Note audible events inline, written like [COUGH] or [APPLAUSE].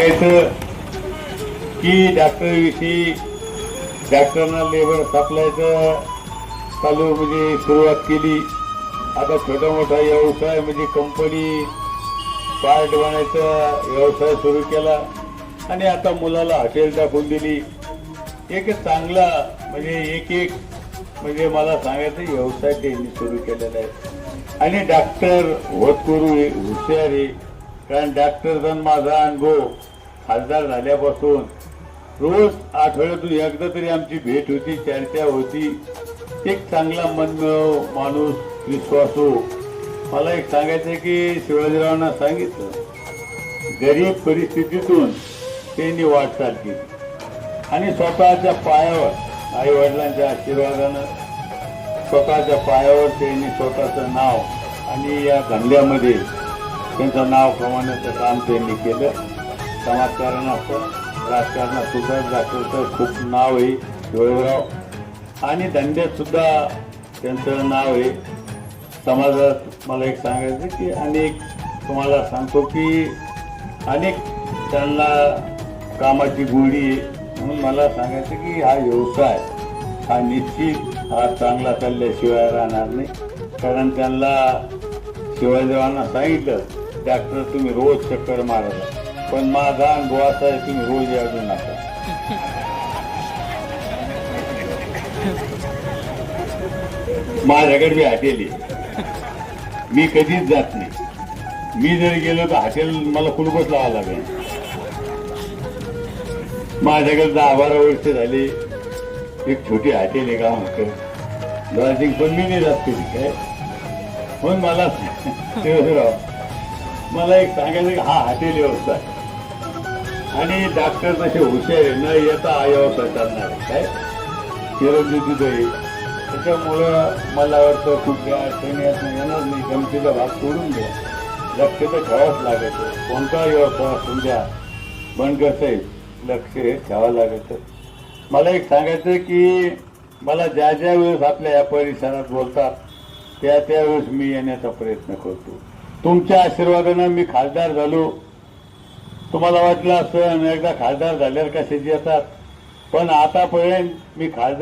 की डॉक्टरविषयी डॉक्टरांना लेबर सप्लायचं चालू म्हणजे सुरुवात केली. आता छोटा मोठा व्यवसाय म्हणजे कंपनी पार्ट बनायचा व्यवसाय सुरू केला. आणि आता मुलाला हॉटेल टाकून दिली. एक चांगला म्हणजे एक एक म्हणजे मला सांगायचं व्यवसाय त्यांनी सुरू केलेला आहे. आणि डॉक्टर होतकरू हुशार आहे. कारण डॉक्टरचा माझा अनुभव खासदार झाल्यापासून रोज आठवड्यातून एकदा तरी आमची भेट होती चर्चा होती. एक चांगला मन माणूस विश्वासू हो. मला एक सांगायचं आहे की शिवाजीरावांना सांगितलं गरीब परिस्थितीतून त्यांनी वाटचाल केली आणि स्वतःच्या पायावर आई वडिलांच्या आशीर्वादानं स्वतःच्या पायावर त्यांनी स्वतःचं नाव आणि या धंद्यामध्ये त्यांचं नाव कमावण्याचं काम त्यांनी केलं. समाजकारणात राजकारणात सुद्धा दाखवतं खूप नाव आहे शिवाजीराव आणि धंद्यातसुद्धा त्यांचं नाव आहे. समाजात मला एक सांगायचं की अनेक तुम्हाला सांगतो की अनेक त्यांना कामाची गोडी आहे. म्हणून मला सांगायचं की हा व्यवसाय हा निश्चित हा चांगला चालल्याशिवाय राहणार नाही. कारण त्यांना शिवाजीरावांना सांगितलं डॉक्टर तुम्ही रोज चक्कर मारायला पण माझा अनुभव असा आहे तुम्ही रोज यायला नका. माझ्याकडे मी हॉटेल आहे. मी कधीच जात नाही. मी जर गेलो तर हॉटेल मला कुलबच लावा लागेल. माझ्याकडे दहा बारा वर्ष झाली. एक छोटी हॉटेल आहे का म्हणतो लॉजिंग पण मी नाही जात कधी काय? म्हणून मला [LAUGHS] मला एक सांगायचं की हा हॉटेल व्यवसाय आणि डॉक्टर तसे हुशार आहे न येता आयावर व्यवसाय चालणार आहे काय? चिरंजीवी त्याच्यामुळं मला वाटतं कुठल्या अडचणी असं येणार नाही. गमतीचा भाग सोडून द्या. लक्ष तर ठेवावंच लागत. कोणता व्यवसाय असून द्या. कसं आहे लक्ष हे ठेवावं लागत. मला एक सांगायचं की मला ज्या ज्या वेळेस आपल्या या परिसरात बोलतात त्या त्यावेळेस मी येण्याचा प्रयत्न करतो. तुमच्या आशीर्वादानं मी खासदार झालो. तुम्हाला वाटलं असं एकदा खासदार झाल्यावर कशाचे येतात. पण आतापर्यंत मी खासदार